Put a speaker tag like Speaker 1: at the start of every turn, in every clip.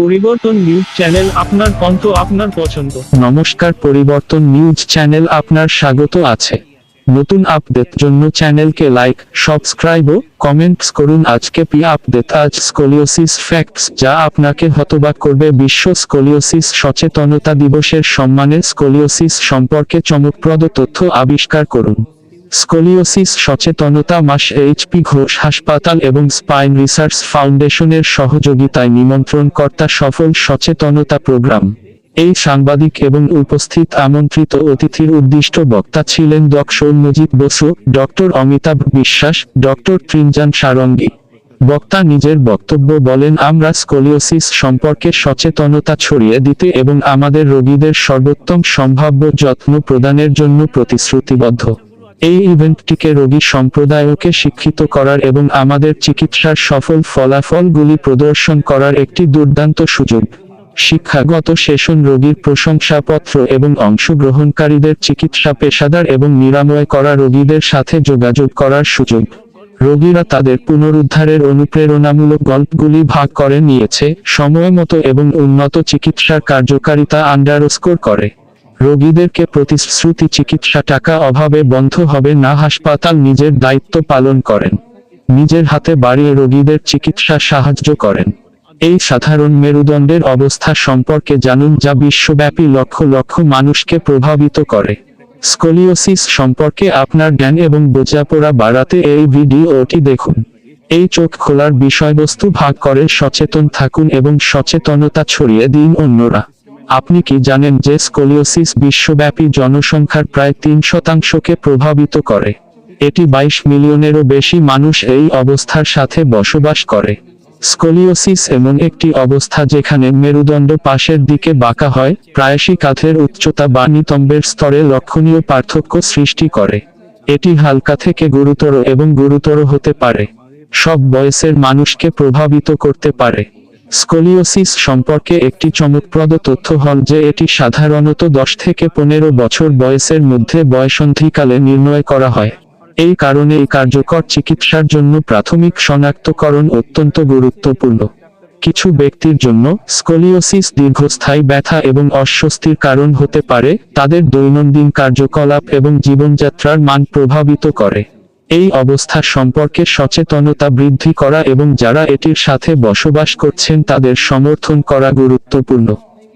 Speaker 1: পরিবর্তন news channel আপনার কণ্ঠ আপনার পছন্দ।
Speaker 2: নমস্কার, পরিবর্তন নিউজ চ্যানেল আপনার স্বাগত আছে। নতুন আপডেট জন্য চ্যানেলকে লাইক, সাবস্ক্রাইব ও কমেন্টস করুন। আজকে পি আপডেট, আজ স্কোলিওসিস ফ্যাক্টস, যা আপনাকে হতবাক করবে। বিশ্ব স্কোলিওসিস সচেতনতা দিবসের সম্মানে স্কোলিওসিস সম্পর্কে চমকপ্রদ তথ্য আবিষ্কার করুন। স্কোলিওসিস সচেতনতা মাস এইচপি ঘোষ হাসপাতাল এবং স্পাইন রিসার্চ ফাউন্ডেশনের সহযোগিতায় নিমন্ত্রণকর্তা সফল সচেতনতা প্রোগ্রাম। এই সাংবাদিক এবং উপস্থিত আমন্ত্রিত অতিথির উদ্দিষ্ট বক্তা ছিলেন doctor Majid Basu, doctor Amitabh Biswas, doctor Trinjan sarangi. বক্তা নিজের বক্তব্য বলেন, আমরা স্কোলিওসিস সম্পর্কে সচেতনতা ছড়িয়ে দিতে এবং আমাদের রোগীদের সর্বোত্তম সম্ভাব্য যত্ন প্রদানের জন্য প্রতিশ্রুতিবদ্ধ। এই ইভেন্টটিকে রোগী সম্প্রদায়কে শিক্ষিত করার এবং আমাদের চিকিৎসার সফল ফলাফলগুলি প্রদর্শন করার একটি দুর্দান্ত সুযোগ। শিক্ষাগত সেশন রোগীর প্রশংসাপত্র এবং অংশগ্রহণকারীদের চিকিৎসা পেশাদার এবং নিরাময় করা রোগীদের সাথে যোগাযোগ করার সুযোগ। রোগীরা তাদের পুনরুদ্ধারের অনুপ্রেরণামূলক গল্পগুলি ভাগ করে নিয়েছে সময়মতো এবং উন্নত চিকিৎসার কার্যকারিতা আন্ডারস্কোর করে। রোগীদেরকে প্রতিশ্রুতি চিকিৎসা টাকা অভাবে বন্ধ হবে না, হাসপাতাল নিজের দায়িত্ব পালন করেন। নিজের হাতে বাড়িয়ে রোগীদের চিকিৎসা সাহায্য করেন। এই সাধারণ মেরুদণ্ডের অবস্থা সম্পর্কে জানুন যা বিশ্বব্যাপী লক্ষ লক্ষ মানুষকে প্রভাবিত করে। স্কোলিওসিস সম্পর্কে আপনার জ্ঞান এবং বোঝাপড়া বাড়াতে এই ভিডিওটি দেখুন। এই চোখ খোলার বিষয়বস্তু ভাগ করে সচেতন থাকুন এবং সচেতনতা ছড়িয়ে দিন অন্যরা। আপনি কি জানেন যে স্কোলিওসিস বিশ্বব্যাপী জনসংখ্যার প্রায় তিন শতাংশকে প্রভাবিত করে? এটি বাইশ মিলিয়নেরও বেশি মানুষ এই অবস্থার সাথে বসবাস করে। স্কোলিওসিস এমন একটি অবস্থা যেখানে মেরুদণ্ড পাশের দিকে বাঁকা হয়, প্রায়শই কাঁধের উচ্চতা বা নিতম্বের স্তরে লক্ষণীয় পার্থক্য সৃষ্টি করে। এটি হালকা থেকে গুরুতর এবং গুরুতর হতে পারে। সব বয়সের মানুষকে প্রভাবিত করতে পারে। স্কোলিওসিস সম্পর্কে একটি চমকপ্রদ তথ্য হল যে এটি সাধারণত দশ থেকে পনেরো বছর বয়সের মধ্যে বয়সন্ধিকালে নির্ণয় করা হয়। এই কারণে এই কার্যকর চিকিৎসার জন্য প্রাথমিক শনাক্তকরণ অত্যন্ত গুরুত্বপূর্ণ। কিছু ব্যক্তির জন্য স্কোলিওসিস দীর্ঘস্থায়ী ব্যথা এবং অস্বস্তির কারণ হতে পারে, তাদের দৈনন্দিন কার্যকলাপ এবং জীবনযাত্রার মান প্রভাবিত করে। এই অবস্থা সম্পর্কে সচেতনতা বৃদ্ধি করা এবং যারা এটির সাথে বসবাস করছেন তাদের সমর্থন করা গুরুত্বপূর্ণ।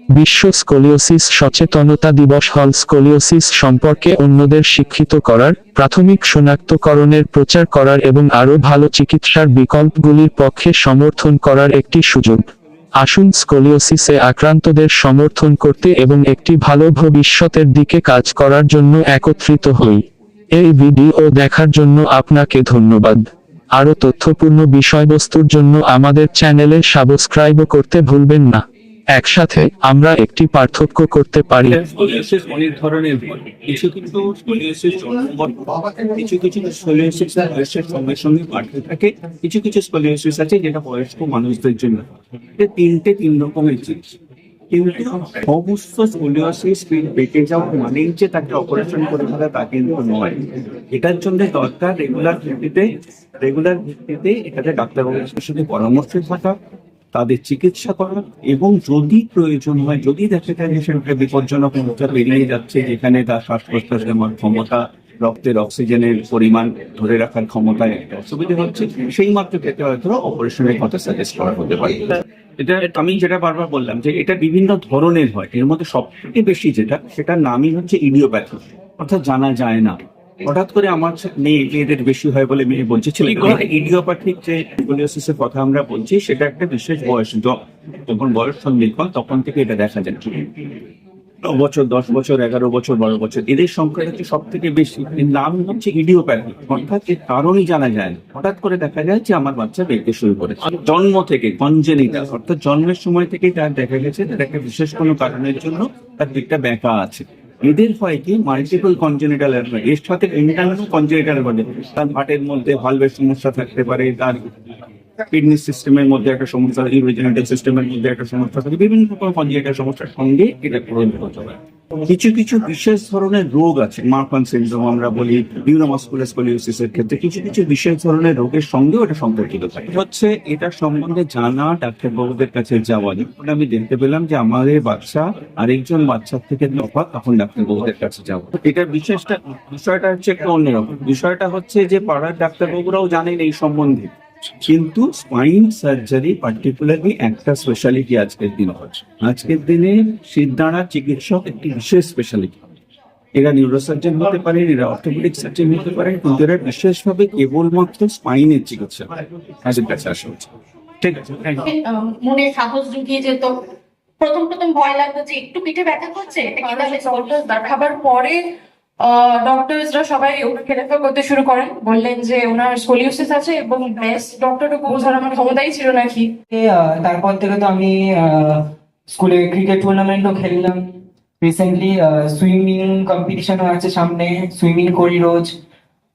Speaker 2: বিশ্ব স্কোলিওসিস সচেতনতা দিবস হল স্কোলিওসিস সম্পর্কে অন্যদের শিক্ষিত করার, প্রাথমিক শনাক্তকরণের প্রচার করার এবং আরও ভালো চিকিৎসার বিকল্পগুলির পক্ষে সমর্থন করার একটি সুযোগ। আসুন স্কোলিওসিসে আক্রান্তদের সমর্থন করতে এবং একটি ভালো ভবিষ্যতের দিকে কাজ করার জন্য একত্রিত হই। এই ভিডিও দেখার জন্য আপনাকে ধন্যবাদ। আরও তথ্যপূর্ণ বিষয়বস্তুর জন্য আমাদের চ্যানেলে সাবস্ক্রাইব করতে ভুলবেন না। একসাথে আমরা একটি পার্থক্য করতে পারি।
Speaker 3: অনেক ধরনের কিছু কিছু কিছু সঙ্গে থাকে কিছু কিছু আছে যেটা বয়স্ক মানুষদের জন্য। তিনটে তিন রকমের জিনিস। কিন্তু সমস্ত স্কোলিওসিস বেঁকে যাওয়া মানেই যে তাকে অপারেশন করে ফেলা তা কিন্তু নয়। এটার জন্য দরকার রেগুলার ভিত্তিতে রেগুলার ভিত্তিতে এটাতে ডাক্তারবাবুর সাথে পরামর্শে থাকা, তাদের চিকিৎসা করা এবং যদি প্রয়োজন হয়, যদি দেখা যে সেটা বিপজ্জনক অবস্থা বেরিয়ে যাচ্ছে যেখানে তার শ্বাস প্রশ্বাস নেওয়ার ক্ষমতা, রক্তের অক্সিজেনের পরিমাণ ধরে রাখার ক্ষমতায় অসুবিধা হচ্ছে সেই মাত্র ক্ষেত্রে হয়তো অপারেশনের কথা সাজেস্ট করা হতে পারে। এটা আমি যেটা বারবার বললাম যে এটা বিভিন্ন ধরনের হয়। এর মধ্যে সবথেকে বেশি যেটা সেটার নামই হচ্ছে ইডিওপ্যাথি। অর্থাৎ জানা যায় না। হঠাৎ করে আমার মেয়ে মেয়েদের বেশি হয় বলে মেয়ে বলছে ছেলে ইডিওপ্যাথিক যে স্কোলিওসিসের কথা আমরা বলছি সেটা একটা বিশেষ বয়স। যখন বয়স সন্ধিক্ষণ তখন থেকে এটা দেখা যায়। বছর দশ বছর এগারো বছর বারো বছর এদের সংখ্যা হচ্ছে সব থেকে বেশি নাম হচ্ছে ইডিওপ্যাথি অর্থাৎ এর কারণই জানা যায় না। হঠাৎ করে দেখা যায় যে আমার বাচ্চা বেঁকে শুরু করে জন্ম থেকে কনজেনিটাল অর্থাৎ জন্মের সময় থেকেই তার দেখা গেছে তার একটা বিশেষ কোনো কারণের জন্য তার দিকটা ব্যাকা আছে। এদের হয় কি মাল্টিপল কনজেনিটাল এর সাথে ইন্টারনাল কনজেনিটাল বলে তার হার্টের মধ্যে ভালভের সমস্যা থাকতে পারে তার কিডনি সিস্টেমের মধ্যে একটা সমস্যা থাকে ইউরিজেনেটিভ সিস্টেমের মধ্যে একটা সমস্যা থাকে, বিভিন্ন রকম কনজেক্টাল সমস্যার সঙ্গে এটা পূরণ করতে হবে কিছু কিছু বিশেষ ধরনের রোগ আছে মার্ফান সিনড্রোম আমরা বলি নিউরোমাসকুলার এর ক্ষেত্রে কিছু কিছু বিশেষ ধরনের রোগের সঙ্গেও এটা সম্পর্কিত থাকে। হচ্ছে, এটা সম্বন্ধে জানা ডাক্তারবাবুদের কাছে যাওয়া যখন আমি দেখতে পেলাম যে আমাদের বাচ্চা আরেকজন বাচ্চার থেকে তফাৎ তখন ডাক্তারবাবুদের কাছে যাব এটার বিশেষটা, বিষয়টা হচ্ছে একটু অন্যরকম। বিষয়টা হচ্ছে যে পাড়ার ডাক্তারবাবুরাও জানেন এই সম্বন্ধে। কিন্তু স্পাইন সার্জারি পার্টিকুলারলি একটা স্পেশালিটি আজকের দিনে হচ্ছে। আজকের দিনে সিদ্ধারা চিকিৎসক একটি বিশেষ স্পেশালিটি এরা নিউরোসার্জন হতে পারেন এরা অর্থোপেডিক সার্জন হতে পারেন কিন্তু এরা বিশেষভাবে কেবলমাত্র স্পাইনের চিকিৎসা। তাদের কাছে আসা উচিত। ঠিক আছে
Speaker 4: মনে সাহস জুগিয়ে যেত প্রথম প্রথম ভয় লাগতো যে একটু পিঠে ব্যথা করছে
Speaker 5: দেখাবার পরে ডক্টরসরা সবাই ওনাকে রেফার করতে শুরু করেন। বললেন যে ওনার স্কোলিওসিস আছে এবং বেস্ট ডক্টরকে বোঝার আমার ক্ষমতাই ছিল নাকি?
Speaker 6: তারপর থেকে তো আমি স্কুলে ক্রিকেট টুর্নামেন্টও খেললাম। রিসেন্টলি সুইমিং কম্পিটিশনও আছে সামনে সুইমিং করি রোজ।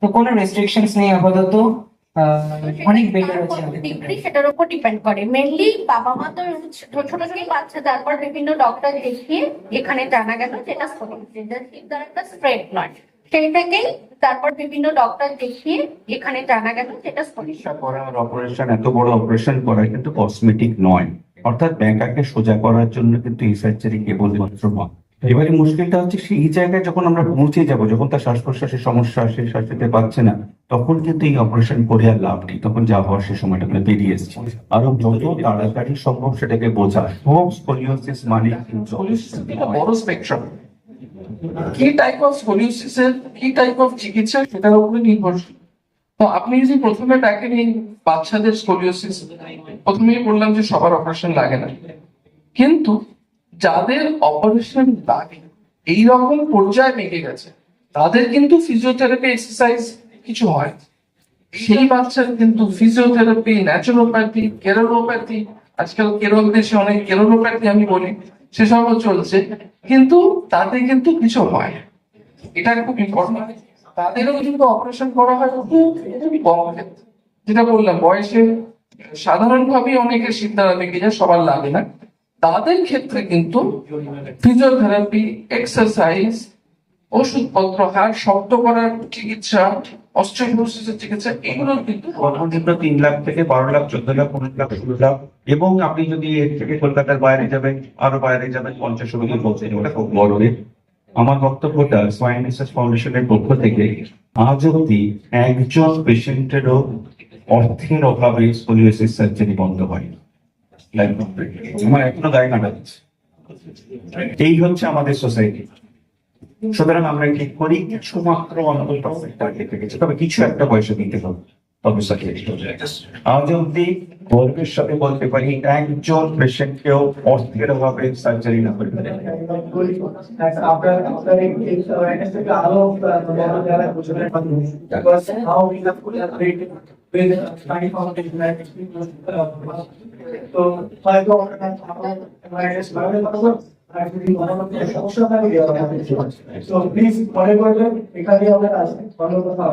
Speaker 6: তো কোনো রেস্ট্রিকশনস নেই আপাতত। অনেক বেটার
Speaker 4: ডিগ্রি সেটার উপর ডিপেন্ড করে। মেনলি বাবা মা তো ছোট ছোট বাচ্চা তারপর বিভিন্ন ডক্টর দেখিয়ে এখানে জানা গেল যেটা একটা স্প্রেড নয়। সেইটাকেই তারপর বিভিন্ন ডক্টর দেখিয়ে এখানে জানা গেল যেটা
Speaker 3: চিকিৎসা করা অপারেশন এত বড় অপারেশন করা কিন্তু কসমেটিক নয়। অর্থাৎ ব্যাংকাকে সোজা করার জন্য কিন্তু এই সার্জারি কেবলমাত্র নয়। এবারে মুশকিলটা হচ্ছে সেই জায়গায় যখন আমরা পৌঁছে যাব যখন তার শ্বাস প্রশ্বাসের সমস্যা সে শ্বাস নিতে পারছে না তখন কিন্তু এই অপারেশন করে আর লাভ নেই। তখন যা হওয়ার সে সময়টা আমরা পেরিয়ে এসেছি। আরও যত তাড়াতাড়ি সম্ভব সেটাকে বোঝা। স্কোলিওসিস মানে
Speaker 7: বড় স্পেকট্রাম কি টাইপ অফ স্কোলিওসিসের কি টাইপ অফ চিকিৎসা সেটার উপরে নির্ভরশীল? তো আপনি যদি প্রথমে দেখেন এই বাচ্চাদের স্কোলিওসিস প্রথমেই বললাম যে সবার অপারেশন লাগে না। কিন্তু যাদের অপারেশন লাগে এই রকম পর্যায়ে মেগে গেছে, তাদের কিন্তু ফিজিওথেরাপি এক্সারসাইজ কিছু হয়। সেই বাচ্চার কিন্তু ফিজিওথেরাপি ন্যাচুরোপ্যাথি কেরোলোপ্যাথি আজকাল কেরল দেশে অনেক কেরোলোপ্যাথি আমি বলি, সেসবও চলছে, কিন্তু তাতে কিন্তু কিছু হয়। এটা খুব ইম্পর্টেন্ট তাদেরও কিন্তু অপারেশন করা হয় খুব কম ক্ষেত্রে। যেটা বললাম, বয়সে সাধারণভাবেই অনেকের সিদ্ধারা লেগে যায়, সবার লাগে না। তাদের ক্ষেত্রে কিন্তু ফিজিওথেরাপি এক্সারসাইজ ওষুধপত্র, হাড় শক্ত করার চিকিৎসা চিকিৎসা, এগুলো কিন্তু
Speaker 3: তিন লাখ থেকে বারো লাখ, চোদ্দ লাখ, পনেরো লাখ লাখ, এবং আপনি যদি এর থেকে কলকাতার বাইরে যাবেন, আরও বাইরে যাবেন, পঞ্চাশ পৌঁছে ওটা খুব বড় আমার বক্তব্যটা ফাউন্ডেশনের পক্ষ থেকে আজ অব্দি একজন পেশেন্টেরও অর্থের অভাবে বন্ধ it. আমার এখনও গায়ে কাটা দিচ্ছে। এই হচ্ছে আমাদের সোসাইটি সুতরাং আমরা ঠিক করি? কিছু মাত্র অন্তত টার্গেট রেখেছি তবে কিছু একটা পয়সা দিতে হবে। আজ অব্দি গর্বের সাথে বলতে পারি, একজন পেশেন্টকেও অস্থির ভাবে সার্জারি না করে ফেলে
Speaker 8: তো হয়তো সমস্যা থাকে তো প্লিজ মনে করবেন এখানে আমরা আসবেন অন্য কোথাও